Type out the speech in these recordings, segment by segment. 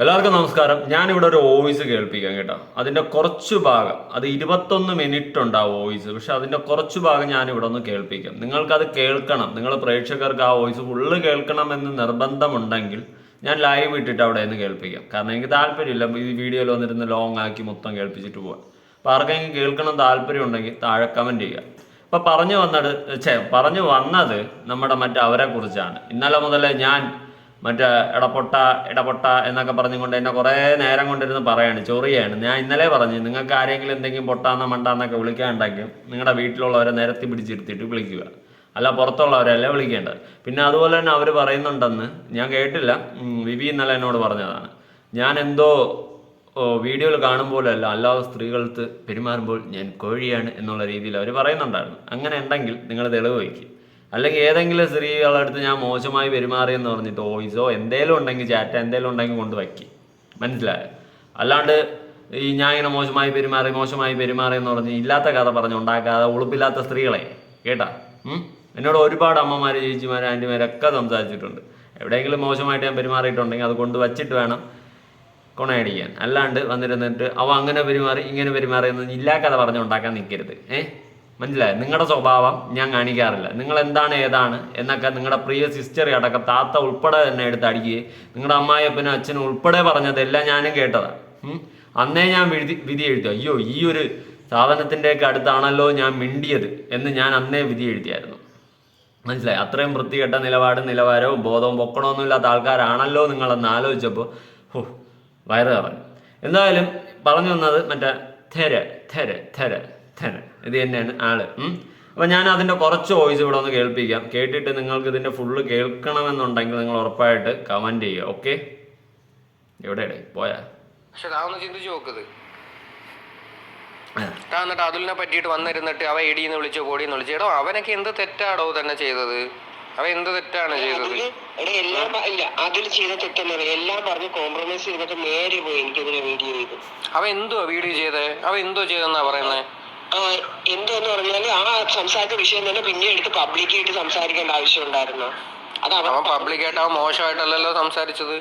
എല്ലാവർക്കും നമസ്കാരം. ഞാനിവിടെ ഒരു വോയിസ് കേൾപ്പിക്കാം കേട്ടോ. അതിന്റെ കുറച്ചു ഭാഗം അത് ഇരുപത്തൊന്ന് മിനിറ്റ് ഉണ്ട് ആ വോയിസ് പക്ഷെ അതിന്റെ കുറച്ചു ഭാഗം ഞാൻ ഇവിടെ ഒന്ന് കേൾപ്പിക്കാം. നിങ്ങൾക്കത് കേൾക്കണം. നിങ്ങൾ പ്രേക്ഷകർക്ക് ആ വോയിസ് ഫുള്ള് കേൾക്കണം എന്ന് നിർബന്ധമുണ്ടെങ്കിൽ ഞാൻ ലൈവ് ഇട്ടിട്ട് അവിടെ നിന്ന് കേൾപ്പിക്കാം. കാരണം എനിക്ക് താല്പര്യമില്ല ഈ വീഡിയോയിൽ വന്നിരുന്ന് ലോങ് ആക്കി മൊത്തം കേൾപ്പിച്ചിട്ട് പോകാൻ അപ്പോൾ ആർക്കെങ്കിലും കേൾക്കണം താല്പര്യം ഉണ്ടെങ്കിൽ താഴെ കമന്റ് ചെയ്യുക. അപ്പൊ പറഞ്ഞു വന്നത് ചേ പറഞ്ഞു വന്നത് നമ്മുടെ മറ്റവരെ കുറിച്ചാണ്. ഇന്നലെ മുതലേ ഞാൻ മറ്റേ ഇടപൊട്ട ഇടപൊട്ട എന്നൊക്കെ പറഞ്ഞുകൊണ്ട് എന്നെ കുറേ നേരം കൊണ്ടിരുന്ന് പറയാണ് ചൊറിയാണ്. ഞാൻ ഇന്നലെ പറഞ്ഞു നിങ്ങൾക്ക് ആരെങ്കിലും എന്തെങ്കിലും പൊട്ടാന്ന മണ്ടാന്നൊക്കെ വിളിക്കാണ്ടെങ്കിൽ നിങ്ങളുടെ വീട്ടിലുള്ളവരെ നിരത്തി പിടിച്ചിരുത്തിയിട്ട് വിളിക്കുക. അല്ല പുറത്തുള്ളവരല്ല വിളിക്കേണ്ടത്? പിന്നെ അതുപോലെ തന്നെ അവർ പറയുന്നുണ്ടെന്ന് ഞാൻ കേട്ടില്ല. വിവി ഇന്നലെ എന്നോട് പറഞ്ഞതാണ്. ഞാൻ എന്തോ വീഡിയോയിൽ കാണുമ്പോഴല്ല അല്ലാതെ സ്ത്രീകൾക്ക് പെരുമാറുമ്പോൾ ഞാൻ കോഴിയാണ് എന്നുള്ള രീതിയിൽ അവർ പറയുന്നുണ്ടായിരുന്നു. അങ്ങനെ ഉണ്ടെങ്കിൽ നിങ്ങൾ തെളിവ് വയ്ക്കുക അല്ലെങ്കിൽ ഏതെങ്കിലും സ്ത്രീകളുടെ അടുത്ത് ഞാൻ മോശമായി പെരുമാറിയെന്ന് പറഞ്ഞിട്ട് വോയിസോ എന്തേലും ഉണ്ടെങ്കിൽ ചാറ്റ എന്തേലും ഉണ്ടെങ്കിൽ കൊണ്ട് വയ്ക്കി. മനസ്സിലായോ? അല്ലാണ്ട് ഈ ഞാൻ ഇങ്ങനെ മോശമായി പെരുമാറി മോശമായി പെരുമാറി എന്ന് പറഞ്ഞ് ഇല്ലാത്ത കഥ പറഞ്ഞ് ഉണ്ടാക്കാതെ ഉളുപ്പില്ലാത്ത സ്ത്രീകളെ കേട്ടാ? എന്നോട് ഒരുപാട് അമ്മമാർ ചേച്ചിമാർ ആന്റിമാരൊക്കെ സംസാരിച്ചിട്ടുണ്ട്. എവിടെയെങ്കിലും മോശമായിട്ട് ഞാൻ പെരുമാറിയിട്ടുണ്ടെങ്കിൽ അത് കൊണ്ട് വച്ചിട്ട് വേണം കൊണയടിക്കാൻ. അല്ലാണ്ട് വന്നിരുന്നിട്ട് അവ അങ്ങനെ പെരുമാറി ഇങ്ങനെ പെരുമാറി എന്ന് ഇല്ലാ കഥ പറഞ്ഞുണ്ടാക്കാൻ നിൽക്കരുത്. ഏ? മനസ്സിലായോ? നിങ്ങളുടെ സ്വഭാവം ഞാൻ കാണിക്കാറില്ല. നിങ്ങൾ എന്താണ് ഏതാണ് എന്നൊക്കെ നിങ്ങളുടെ പ്രിയ സിസ്റ്ററി അടക്കം താത്ത ഉൾപ്പെടെ തന്നെ എടുത്ത് അടിക്കുകയും നിങ്ങളുടെ അമ്മായിയപ്പനും അച്ഛനും ഉൾപ്പെടെ പറഞ്ഞതെല്ലാം ഞാനും കേട്ടതാണ്. അന്നേ ഞാൻ വിധി വിധി എഴുതി. അയ്യോ ഈ ഒരു സാധനത്തിന്റെയൊക്കെ അടുത്താണല്ലോ ഞാൻ മിണ്ടിയത് എന്ന് ഞാൻ അന്നേ വിധി എഴുതിയായിരുന്നു. മനസ്സിലായി? അത്രയും വൃത്തികെട്ട നിലപാടും നിലവാരവും ബോധവും പൊക്കണമൊന്നുമില്ലാത്ത ആൾക്കാരാണല്ലോ നിങ്ങളെന്ന് ആലോചിച്ചപ്പോൾ ഹോ വയറ് പറഞ്ഞു എന്തായാലും പറഞ്ഞു വന്നത് മറ്റേ തെര തെര തെര തെര ഇത് തന്നെയാണ് ആൾ. അപ്പം അപ്പൊ ഞാൻ അതിന്റെ കുറച്ച് വോയിസ് ഇവിടെ ഒന്ന് കേൾപ്പിക്കാം. കേട്ടിട്ട് നിങ്ങൾക്ക് ഇതിന്റെ ഫുള്ള് കേൾക്കണമെന്നുണ്ടെങ്കിൽ നിങ്ങൾ ഉറപ്പായിട്ട് കമന്റ് ചെയ്യുക ഓക്കെ എവിടെയാണ് പോയാ? പക്ഷെ താ ഒന്ന് ചിന്തിച്ചു നോക്കത് ആ. താ എന്നിട്ട് അതുലിനെ പറ്റിയിട്ട് വന്നിരുന്നിട്ട് അവ എടീന്ന് വിളിച്ചോ കോടിന്ന് വിളിച്ചോ. എടോ അവനൊക്കെ എന്ത് തെറ്റാടോ തന്നെ ചെയ്തത്? അവ എന്ത് തെറ്റാണ് ചെയ്തത്? എടാ എല്ലാം ഇല്ല അതിൽ ചെയ്ത തെറ്റെന്ന് എല്ലാം പറഞ്ഞ് കോംപ്രമൈസ് ചെയ്തിട്ട് നേരെ പോയി എനിക്കെതിരെ വീഡിയോ ചെയ്തു. അവ എന്തോ വീഡിയോ ചെയ്തേ? അവ എന്തോ ചെയ്തെന്നാ പറയുന്നത് എന്തോന്ന് പറഞ്ഞാൽ ആ സംസാരിച്ച വിഷയം തന്നെ പിന്നെ എടുത്ത് പബ്ലിക്കായിട്ട് സംസാരിക്കേണ്ട ആവശ്യം ഉണ്ടായിരുന്നു. അത് അവൻ പബ്ലിക്കായിട്ട് അവൻ മോശമായിട്ടല്ലല്ലോ സംസാരിച്ചത്?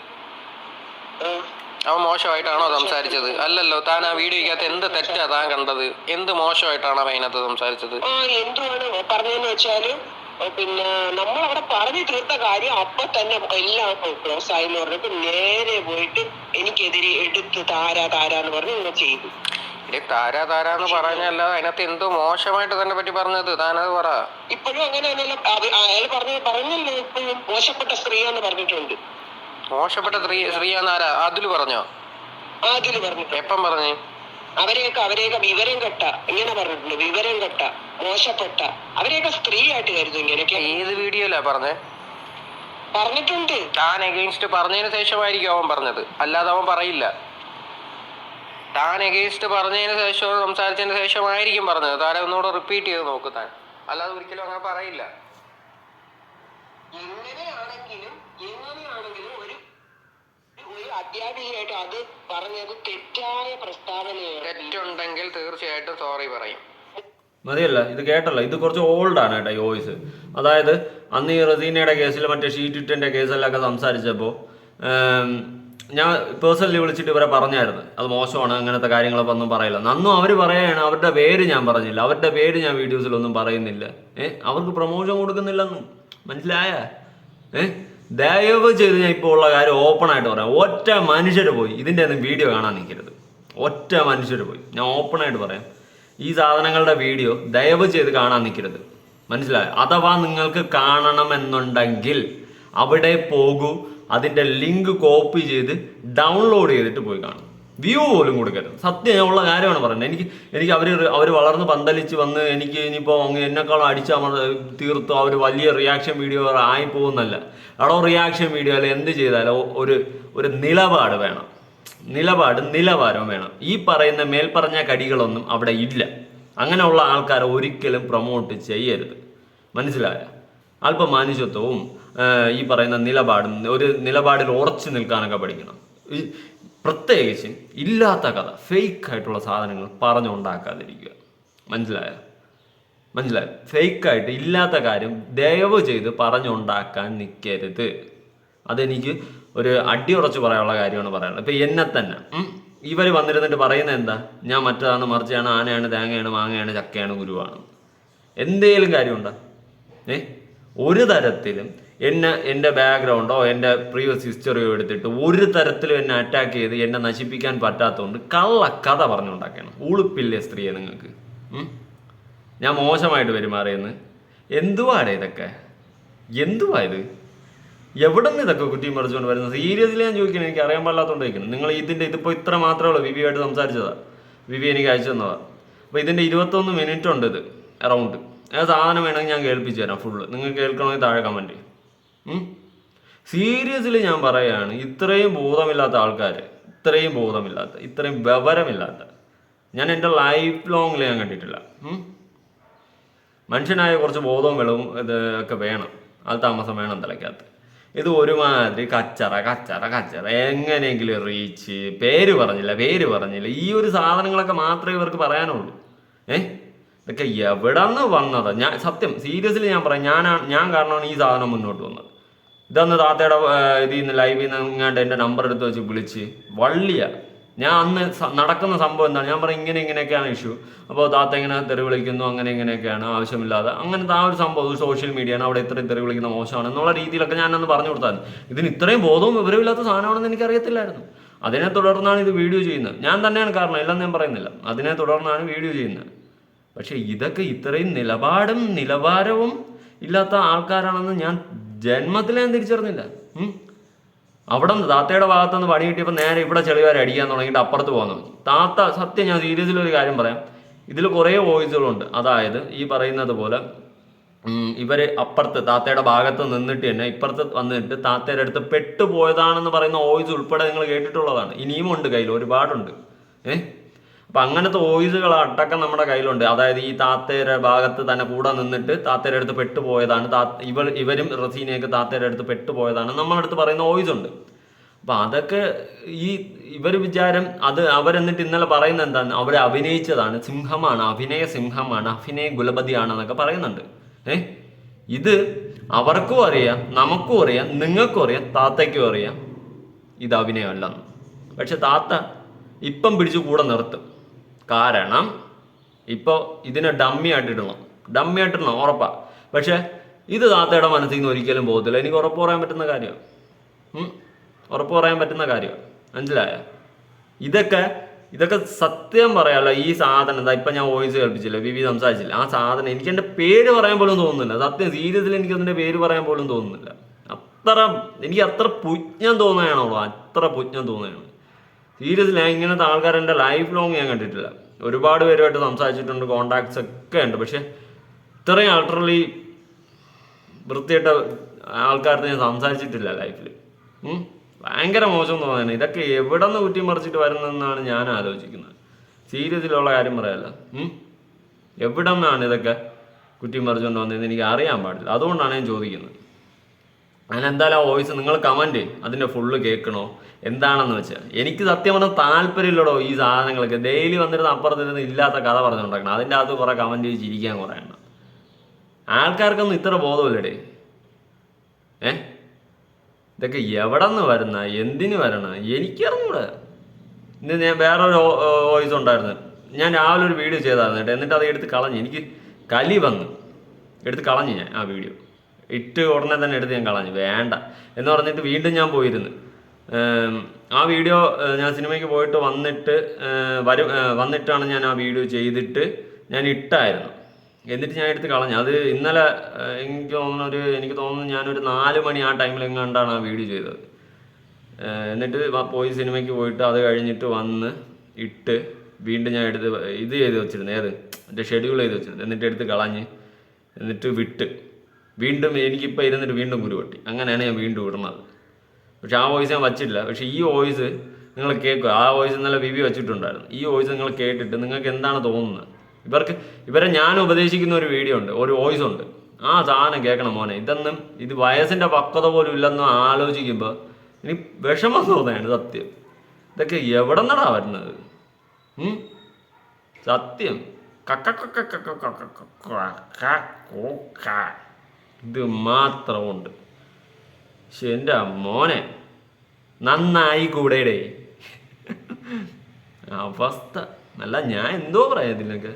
അവൻ മോശമായിട്ടാണോ സംസാരിച്ചത്? അല്ലല്ലോ താൻ ആ വീഡിയോയ്ക്കകത്ത് എന്ത് തെറ്റാ താൻ കണ്ടത്? എന്ത് മോശമായിട്ടാണ് അവൻ അതിനകത്ത് സംസാരിച്ചത്? എന്തുവാണ് പറഞ്ഞതെന്ന് വെച്ചാൽ പിന്നെ നമ്മൾ അവിടെ പറഞ്ഞു തീർത്ത കാര്യം അപ്പൊ തന്നെ എല്ലാം ക്ലോസ് ആയി എന്ന് പറഞ്ഞപ്പോ നേരെ പോയിട്ട് എനിക്കെതിരെ എടുത്ത് താരാ താരാ എന്ന് പറഞ്ഞ് ഇങ്ങനെ ചെയ്തു. ഇടേ താരാ എന്ന് പറഞ്ഞല്ല അതിനകത്ത് എന്തോ മോശമായിട്ട് തന്നെ പറ്റി പറഞ്ഞത്? താനത് പറ. ഇപ്പോഴും അങ്ങനെ അയാൾ പറഞ്ഞു പറഞ്ഞല്ലോ ഇപ്പോഴും? മോശപ്പെട്ട സ്ത്രീയാന്ന് പറഞ്ഞിട്ടുണ്ട്. മോശപ്പെട്ട സ്ത്രീ സ്ത്രീയാന്ന് ആരാ? അതിൽ പറഞ്ഞോ? അതിൽ പറഞ്ഞു. എപ്പം പറഞ്ഞു? അവരെയൊക്കെ അവരെയൊക്കെ വിവരം കെട്ട. ഇങ്ങനെ പറഞ്ഞിട്ടുണ്ട്. വിവരം കെട്ട. മോശപ്പെട്ട. അവരെയൊക്കെ സ്ത്രീ ആയിട്ട് കരുതും ഇങ്ങനെയൊക്കെ. ഏത് വീഡിയോയിലാ പറഞ്ഞേ? പറഞ്ഞിട്ടുണ്ട്. താൻ എഗെയിൻസ്റ്റ് പറഞ്ഞതിന് ശേഷമായിരിക്കും അവൻ പറഞ്ഞത്. അല്ലാതെ അവൻ പറയില്ല. താൻ എഗെയിൻസ്റ്റ് പറഞ്ഞതിന് ശേഷം സംസാരിച്ചതിന് ശേഷമായിരിക്കും പറഞ്ഞത്. താൻ ഒന്നുകൂടെ റിപ്പീറ്റ് ചെയ്ത് നോക്ക് താൻ. അല്ലാതെ ഒരിക്കലും അങ്ങനെ പറയില്ല. തെറ്റുണ്ടെങ്കിൽ തീർച്ചയായിട്ടും സോറി പറയും. മതിയല്ല ഇത് കേട്ടല്ലോ. ഇത് കുറച്ച് ഓൾഡ് ആണ് കേട്ടോ ഈ വോയിസ് അതായത് അന്ന് ഈ റസീനയുടെ കേസിൽ മറ്റേ ഷീറ്റിട്ടിന്റെ കേസിലൊക്കെ സംസാരിച്ചപ്പോൾ ഞാൻ പേഴ്സണലി വിളിച്ചിട്ട് ഇവരെ പറഞ്ഞായിരുന്നു. അത് മോശമാണ് അങ്ങനത്തെ കാര്യങ്ങളൊക്കെ ഒന്നും പറയില്ല. നന്നും അവർ പറയാണ് അവരുടെ പേര് ഞാൻ പറഞ്ഞില്ല. അവരുടെ പേര് ഞാൻ വീഡിയോസിലൊന്നും പറയുന്നില്ല. ഏ? അവർക്ക് പ്രൊമോഷൻ കൊടുക്കുന്നില്ലെന്നും. മനസ്സിലായ? ഏ? ദയവ് ചെയ്ത് ഞാൻ ഇപ്പോൾ ഉള്ള കാര്യം ഓപ്പൺ ആയിട്ട് പറയാം. ഒറ്റ മനുഷ്യർ പോയി ഇതിന്റെ ഒന്നും വീഡിയോ കാണാൻ നിൽക്കരുത്. ഒറ്റ മനുഷ്യർ പോയി. ഞാൻ ഓപ്പൺ ആയിട്ട് പറയാം. ഈ സാധനങ്ങളുടെ വീഡിയോ ദയവ് ചെയ്ത് കാണാൻ നിൽക്കരുത്. മനസ്സിലായോ? അഥവാ നിങ്ങൾക്ക് കാണണമെന്നുണ്ടെങ്കിൽ അവിടെ പോകൂ. അതിന്റെ ലിങ്ക് കോപ്പി ചെയ്ത് ഡൗൺലോഡ് ചെയ്തിട്ട് പോയി കാണും. വ്യൂ പോലും കൊടുക്കരുത്. സത്യം ഞാൻ ഉള്ള കാര്യമാണ് പറയുന്നത്. എനിക്ക് എനിക്ക് അവർ അവർ വളർന്ന് പന്തലിച്ച് വന്ന് എനിക്ക് ഇനിയിപ്പോൾ അങ്ങ് എന്നെക്കാളും അടിച്ചാൽ തീർത്തു അവർ വലിയ റിയാക്ഷൻ വീഡിയോ ആയി പോകുന്നല്ല അവിടെ റിയാക്ഷൻ അല്ലെങ്കിൽ എന്ത് ചെയ്താലോ ഒരു ഒരു നിലപാട് വേണം. നിലപാട് നിലവാരം വേണം. ഈ പറയുന്ന മേൽപ്പറഞ്ഞ കടികളൊന്നും അവിടെ ഇല്ല. അങ്ങനെയുള്ള ആൾക്കാരെ ഒരിക്കലും പ്രൊമോട്ട് ചെയ്യരുത്. മനസ്സിലായ? അല്പ മാനുഷ്യത്വവും ആ, ഈ പറയുന്ന നിലപാടും ഒരു നിലപാടിൽ ഉറച്ചു നിൽക്കാനൊക്കെ പഠിക്കണം. ഈ പ്രത്യേകിച്ച് ഇല്ലാത്ത കഥ ഫേക്ക് ആയിട്ടുള്ള സാധനങ്ങൾ പറഞ്ഞുണ്ടാക്കാതിരിക്കുക. മനസ്സിലായോ? മനസ്സിലായോ? ഫേക്കായിട്ട് ഇല്ലാത്ത കാര്യം ദയവ് ചെയ്ത് പറഞ്ഞുണ്ടാക്കാൻ നിൽക്കരുത് അതെനിക്ക് ഒരു അടി അടിയുറച്ച് പറയാനുള്ള കാര്യമാണ് പറയാനുള്ളത്. ഇപ്പം എന്നെ തന്നെ ഇവർ വന്നിരുന്നിട്ട് പറയുന്നത് എന്താ? ഞാൻ മറ്റതാണ് മറിച്ചാണ് ആനയാണ് തേങ്ങയാണ് മാങ്ങയാണ് ചക്കയാണ് ഗുരുവാണ്. എന്തേലും കാര്യമുണ്ടോ? ഏ? ഒരു തരത്തിലും എന്നെ എന്റെ ബാക്ക്ഗ്രൗണ്ടോ എന്റെ പ്രീവിയസ് ഹിസ്റ്ററിയോ എടുത്തിട്ട് ഒരു തരത്തിലും എന്നെ അറ്റാക്ക് ചെയ്ത് എന്നെ നശിപ്പിക്കാൻ പറ്റാത്തതുകൊണ്ട് കള്ള കഥ പറഞ്ഞുണ്ടാക്കണം. ഉളുപ്പില്ലേ സ്ത്രീയെ നിങ്ങൾക്ക്? ഞാൻ മോശമായിട്ട് പെരുമാറിയെന്ന്? എന്തുവാടേ ഇതൊക്കെ? എന്തുവാ ഇത്? എവിടെ നിന്ന് ഇതൊക്കെ കുറ്റി മറിച്ചുകൊണ്ട് വരുന്നത്? സീരിയസ്ലി ഞാൻ ചോദിക്കണം എനിക്ക് അറിയാൻ പാടില്ലാത്തതുകൊണ്ട് ചോദിക്കണം. നിങ്ങൾ ഇതിന്റെ ഇതിപ്പോൾ ഇത്ര മാത്രമേ ഉള്ളൂ വിവിയായിട്ട് സംസാരിച്ചതാ. വിവി എനിക്ക് അയച്ചു തന്നതാ. അപ്പോൾ ഇതിന്റെ ഇരുപത്തൊന്ന് മിനിറ്റ് ഉണ്ട് ഇത് അറൗണ്ട് ആ സാധനം വേണമെങ്കിൽ ഞാൻ കേൾപ്പിച്ചു തരാം ഫുള്ള് നിങ്ങൾ കേൾക്കണമെങ്കിൽ താഴെ കമന്റ് സീരിയസ്ലി ഞാൻ പറയുകയാണ് ഇത്രയും ബോധമില്ലാത്ത ആൾക്കാർ ഇത്രയും ബോധമില്ലാത്ത ഇത്രയും വിവരമില്ലാത്ത ഞാൻ എന്റെ ലൈഫ് ലോങ്ങിൽ ഞാൻ കണ്ടിട്ടില്ല. മനുഷ്യനായ കുറച്ച് ബോധവും വെളവും ഇത് ഒക്കെ വേണം. അത് താമസം വേണം തലയ്ക്കകത്ത്. ഇത് ഒരുമാതിരി കച്ചറ കച്ചറ കച്ചറ. എങ്ങനെയെങ്കിലും റീച്ച് പേര് പറഞ്ഞില്ല പേര് പറഞ്ഞില്ല. ഈ ഒരു സാധനങ്ങളൊക്കെ മാത്രമേ ഇവർക്ക് പറയാനുള്ളൂ. ഏ? ഇതൊക്കെ എവിടെ നിന്ന് വന്നത്? ഞാൻ സത്യം സീരിയസ്ലി ഞാൻ പറയാം. ഞാനാണ് ഞാൻ കാരണമാണ് ഈ സാധനം മുന്നോട്ട് വന്നത്. ഇതന്ന് താത്തയുടെ ഇതിൽ നിന്ന് ലൈവിൽ നിന്ന് ഇങ്ങാണ്ട് എന്റെ നമ്പർ എടുത്ത് വെച്ച് വിളിച്ച് വള്ളിയ. ഞാൻ അന്ന് നടക്കുന്ന സംഭവം എന്താണ്? ഞാൻ പറയും ഇങ്ങനെ ഇങ്ങനെയൊക്കെയാണ് ഇഷ്യൂ അപ്പോൾ താത്ത ഇങ്ങനെ തെറി വിളിക്കുന്നു അങ്ങനെ ഇങ്ങനെയൊക്കെയാണ് ആവശ്യമില്ലാതെ. അങ്ങനത്തെ ആ ഒരു സംഭവം ഒരു സോഷ്യൽ മീഡിയയാണ് അവിടെ ഇത്രയും തെറി വിളിക്കുന്ന മോശമാണ് എന്നുള്ള രീതിയിലൊക്കെ ഞാൻ അന്ന് പറഞ്ഞു കൊടുത്താൽ ഇതിന് ഇത്രയും ബോധവും വിവരമില്ലാത്ത സാധനമാണെന്ന് എനിക്കറിയത്തില്ലായിരുന്നു. അതിനെ തുടർന്നാണ് ഇത് വീഡിയോ ചെയ്യുന്നത്. ഞാൻ തന്നെയാണ് കാരണം ഇല്ലെന്ന് ഞാൻ പറയുന്നില്ല. അതിനെ തുടർന്നാണ് വീഡിയോ ചെയ്യുന്നത്. പക്ഷേ ഇതൊക്കെ ഇത്രയും നിലപാടും നിലവാരവും ഇല്ലാത്ത ആൾക്കാരാണെന്ന് ഞാൻ ജന്മത്തിൽ ഞാൻ തിരിച്ചറിഞ്ഞില്ല. അവിടെ നിന്ന് താത്തയുടെ ഭാഗത്തുനിന്ന് പണി കിട്ടിയപ്പോൾ നേരെ ഇവിടെ ചെളിവാരെ അടിക്കാൻ തുടങ്ങിയിട്ട് അപ്പുറത്ത് പോകാൻ തുടങ്ങി. താത്ത സത്യം ഞാൻ സീരിയസിൽ ഒരു കാര്യം പറയാം. ഇതിൽ കുറേ വോയിസുകളുണ്ട്. അതായത് ഈ പറയുന്നത് പോലെ ഇവർ അപ്പുറത്ത് താത്തയുടെ ഭാഗത്ത് നിന്നിട്ട് തന്നെ ഇപ്പുറത്ത് വന്നിട്ട് താത്തയുടെ അടുത്ത് പെട്ടുപോയതാണെന്ന് പറയുന്ന വോയിസ് ഉൾപ്പെടെ നിങ്ങൾ കേട്ടിട്ടുള്ളതാണ്. ഇനിയും ഉണ്ട് കയ്യിൽ ഒരുപാടുണ്ട്. ഏഹ് അപ്പൊ അങ്ങനത്തെ വോയിസുകൾ അടക്കം നമ്മുടെ കയ്യിലുണ്ട്. അതായത് ഈ താത്തയുടെ ഭാഗത്ത് തന്നെ കൂടെ നിന്നിട്ട് താത്തയുടെ അടുത്ത് പെട്ടുപോയതാണ്. താ ഇവർ ഇവരും റസീനയൊക്കെ താത്തയുടെ അടുത്ത് പെട്ടുപോയതാണ്. നമ്മുടെ അടുത്ത് പറയുന്ന വോയിസ് ഉണ്ട് അപ്പൊ അതൊക്കെ ഈ ഇവർ വിചാരം അത് അവരെന്നിട്ട് ഇന്നലെ പറയുന്നത് എന്താണ് അവരെ അഭിനയിച്ചതാണ്. സിംഹമാണ്. അഭിനയ സിംഹമാണ്. അഭിനയ ഗുലപതിയാണെന്നൊക്കെ പറയുന്നുണ്ട്. ഏ? ഇത് അവർക്കും അറിയാം നമുക്കും അറിയാം നിങ്ങൾക്കും അറിയാം താത്തയ്ക്കും അറിയാം. ഇത് അഭിനയമല്ലെന്ന്. പക്ഷെ താത്ത ഇപ്പം പിടിച്ചു കൂടെ നിർത്തും. കാരണം ഇപ്പോൾ ഇതിനെ ഡമ്മി ആയിട്ടിടണം. ഡമ്മി ആയിട്ടിടണം ഉറപ്പാണ് പക്ഷേ ഇത് താത്തയുടെ മനസ്സിൽ നിന്ന് ഒരിക്കലും പോകത്തില്ല. എനിക്ക് ഉറപ്പ് പറയാൻ പറ്റുന്ന കാര്യമാണ്. ഉറപ്പ് പറയാൻ പറ്റുന്ന കാര്യമാണ് മനസ്സിലായ? ഇതൊക്കെ ഇതൊക്കെ സത്യം പറയാമല്ലോ ഈ സാധനം. എന്താ ഇപ്പം ഞാൻ വോയിസ് കേൾപ്പിച്ചില്ല? വിവി സംസാരിച്ചില്ല? ആ സാധനം എനിക്ക് എന്റെ പേര് പറയാൻ പോലും തോന്നുന്നില്ല. സത്യം സീരിയസിൽ എനിക്ക് അതിന്റെ പേര് പറയാൻ പോലും തോന്നുന്നില്ല. അത്ര എനിക്ക് അത്ര പുജ്ഞം തോന്നുകയാണോ അത്ര പുജ്ഞം തോന്നുകയാണ്. സീരിയസ്ലി ഞാൻ ഇങ്ങനത്തെ ആൾക്കാർ എന്റെ ലൈഫ് ലോങ് ഞാൻ കണ്ടിട്ടില്ല. ഒരുപാട് പേരുമായിട്ട് സംസാരിച്ചിട്ടുണ്ട് കോണ്ടാക്ട്സ് ഒക്കെ ഉണ്ട്. പക്ഷെ ഇത്രയും അൾട്രലി വൃത്തിയായിട്ട ആൾക്കാരുടെ ഞാൻ സംസാരിച്ചിട്ടില്ല ലൈഫിൽ ഭയങ്കര മോശം തോന്നുന്നു ഇതൊക്കെ എവിടെ നിന്ന് കുറ്റിമറിച്ചിട്ട് വരുന്നതെന്നാണ് ഞാൻ ആലോചിക്കുന്നത്. സീരിയസിലുള്ള കാര്യം പറയല്ല? എവിടെ നിന്നാണ് ഇതൊക്കെ കുറ്റിമറിച്ചുകൊണ്ട് വന്നതെന്ന് എനിക്ക് അറിയാൻ പാടില്ല. അതുകൊണ്ടാണ് ഞാൻ ചോദിക്കുന്നത്. ഞാൻ എന്തായാലും ആ വോയിസ് നിങ്ങൾ കമന്റ് അതിന്റെ ഫുള്ള് കേൾക്കണോ? എന്താണെന്ന് വെച്ചാൽ എനിക്ക് സത്യം പറഞ്ഞാൽ താല്പര്യമില്ലടോ ഈ സാധനങ്ങളൊക്കെ. ഡെയിലി വന്നിരുന്ന അപ്പുറത്തിരുന്ന് ഇല്ലാത്ത കഥ പറഞ്ഞുണ്ടാക്കണം അതിന്റെ അകത്ത് കുറേ കമന്റ് ചിരിക്കാൻ കുറേ ആൾക്കാർക്കൊന്നും ഇത്ര ബോധമില്ലടേ. ഏ? ഇതൊക്കെ എവിടെ നിന്ന് വരുന്ന? എന്തിന് വരണ? എനിക്കറിഞ്ഞൂടെ. ഇന്ന് ഞാൻ വേറൊരു വോയിസ് ഉണ്ടായിരുന്നു. ഞാൻ രാവിലെ ഒരു വീഡിയോ ചെയ്തായിരുന്നു കേട്ടോ. എന്നിട്ട് അത് എടുത്ത് കളഞ്ഞു. എനിക്ക് കലി വന്നു. എടുത്ത് കളഞ്ഞു ഞാൻ ആ വീഡിയോ ഇട്ട് ഉടനെ തന്നെ എടുത്ത് ഞാൻ കളഞ്ഞു. വേണ്ട. എന്ന് പറഞ്ഞിട്ട് വീണ്ടും ഞാൻ പോയിരുന്നു. ആ വീഡിയോ ഞാൻ സിനിമയ്ക്ക് പോയിട്ട് വന്നിട്ട് വരും വന്നിട്ടാണ് ഞാൻ ആ വീഡിയോ ചെയ്തിട്ട് ഞാൻ ഇട്ടായിരുന്നു. എന്നിട്ട് ഞാൻ എടുത്ത് കളഞ്ഞു. അത് ഇന്നലെ എനിക്ക് തോന്നുന്ന ഒരു എനിക്ക് തോന്നുന്നു ഞാനൊരു നാല് മണി ആ ടൈമിൽ എങ്ങാണ്ടാണ് ആ വീഡിയോ ചെയ്തത്. എന്നിട്ട് പോയി സിനിമയ്ക്ക് പോയിട്ട് അത് കഴിഞ്ഞിട്ട് വന്ന് ഇട്ട് വീണ്ടും ഞാൻ എടുത്ത് ഇത് ചെയ്ത് വെച്ചിരുന്നു. ഏത്? എന്റെ ഷെഡ്യൂൾ ചെയ്ത് വെച്ചിരുന്നു. എന്നിട്ട് എടുത്ത് കളഞ്ഞ് എന്നിട്ട് വിട്ട്. വീണ്ടും എനിക്കിപ്പോൾ ഇരുന്നിട്ട് വീണ്ടും കുരുപൊട്ടി അങ്ങനെയാണ് ഞാൻ വീണ്ടും ഇടുന്നത് പക്ഷെ ആ വോയിസ് ഞാൻ വച്ചിട്ടില്ല പക്ഷെ ഈ വോയിസ് നിങ്ങൾ കേൾക്കുക ആ വോയിസ് ഇന്നലെ വിവി വെച്ചിട്ടുണ്ടായിരുന്നു ഈ വോയിസ് നിങ്ങൾ കേട്ടിട്ട് നിങ്ങൾക്ക് എന്താണ് തോന്നുന്നത് ഇവർക്ക് ഇവരെ ഞാൻ ഉപദേശിക്കുന്ന ഒരു വീഡിയോ ഉണ്ട് ഒരു വോയിസ് ഉണ്ട് ആ സാധനം കേൾക്കണം മോനെ ഇതൊന്നും ഇത് വയസ്സിന്റെ പക്വത പോലും ഇല്ലെന്നും ആലോചിക്കുമ്പോൾ ഇനി വിഷമം തോന്നുകയാണ് സത്യം ഇതൊക്കെ എവിടെ നിന്നാണ് വരുന്നത് കക്ക കക്ക ഇത് മാത്രമുണ്ട്. പക്ഷെ എന്റെ മോനെ നന്നായി കൂടെടേ. അവസ്ഥ. അല്ല ഞാൻ എന്തോ പറയാം ഇതിനൊക്കെ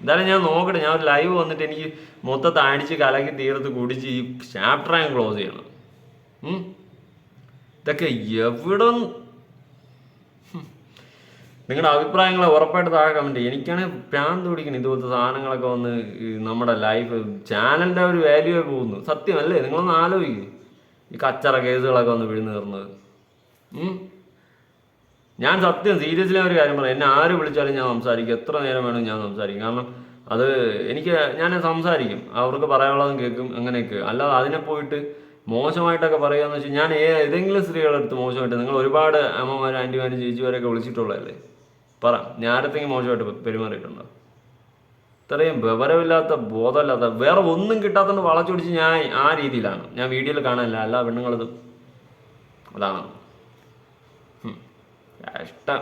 എന്തായാലും ഞാൻ നോക്കട്ടെ. ഞാൻ ഒരു ലൈവ് വന്നിട്ട് എനിക്ക് മൊത്തത്തെ അടിച്ച് കലക്കി തീർത്ത് കുടിച്ച് ഈ ചാപ്റ്റർ ഞാൻ ക്ലോസ് ചെയ്യണം. ഇതൊക്കെ എവിടെ നിങ്ങളുടെ അഭിപ്രായങ്ങൾ ഉറപ്പായിട്ട് താഴെ കമന്റ് ചെയ്യും. എനിക്കാണ് പ്രാന്ത് പിടിക്കണം ഇതുപോലത്തെ സാധനങ്ങളൊക്കെ വന്ന് നമ്മുടെ ലൈഫ് ചാനലിന്റെ ഒരു വാല്യൂ പോകുന്നു. സത്യമല്ലേ? നിങ്ങളൊന്ന് ആലോചിക്കും. ഈ കച്ചറ കേസുകളൊക്കെ വന്ന് വീഴുന്നു തീർന്നത് ഞാൻ സത്യം സീരിയസ്ലി ഒരു കാര്യം പറയാം. എന്നെ ആര് വിളിച്ചാലും ഞാൻ സംസാരിക്കും. എത്ര നേരം വേണമെങ്കിലും ഞാൻ സംസാരിക്കും. കാരണം അത് എനിക്ക് ഞാൻ സംസാരിക്കും. അവർക്ക് പറയാനുള്ളതും കേൾക്കും. അങ്ങനെയൊക്കെ. അല്ലാതെ അതിനെ പോയിട്ട് മോശമായിട്ടൊക്കെ പറയുകയെന്ന് വെച്ചാൽ ഞാൻ ഏതെങ്കിലും സ്ത്രീകളുടെ അടുത്ത് മോശമായിട്ട് നിങ്ങൾ ഒരുപാട് അമ്മമാർ ആന്റിമാരും ചേച്ചിമാരൊക്കെ വിളിച്ചിട്ടുള്ളതല്ലേ? പറ. ഞാൻ ആരത്തെങ്കിലും മോശമായിട്ട് പെരുമാറിയിട്ടുണ്ടോ? ഇത്രയും വിവരമില്ലാത്ത ബോധമില്ലാത്ത വേറെ ഒന്നും കിട്ടാത്തതുകൊണ്ട് വളച്ചൊടിച്ച് ഞാൻ ആ രീതിയിലാണ്. ഞാൻ വീഡിയോയിൽ കാണാനില്ല അല്ല പെണ്ണുങ്ങളത്. അതാണ്. ഇഷ്ടം.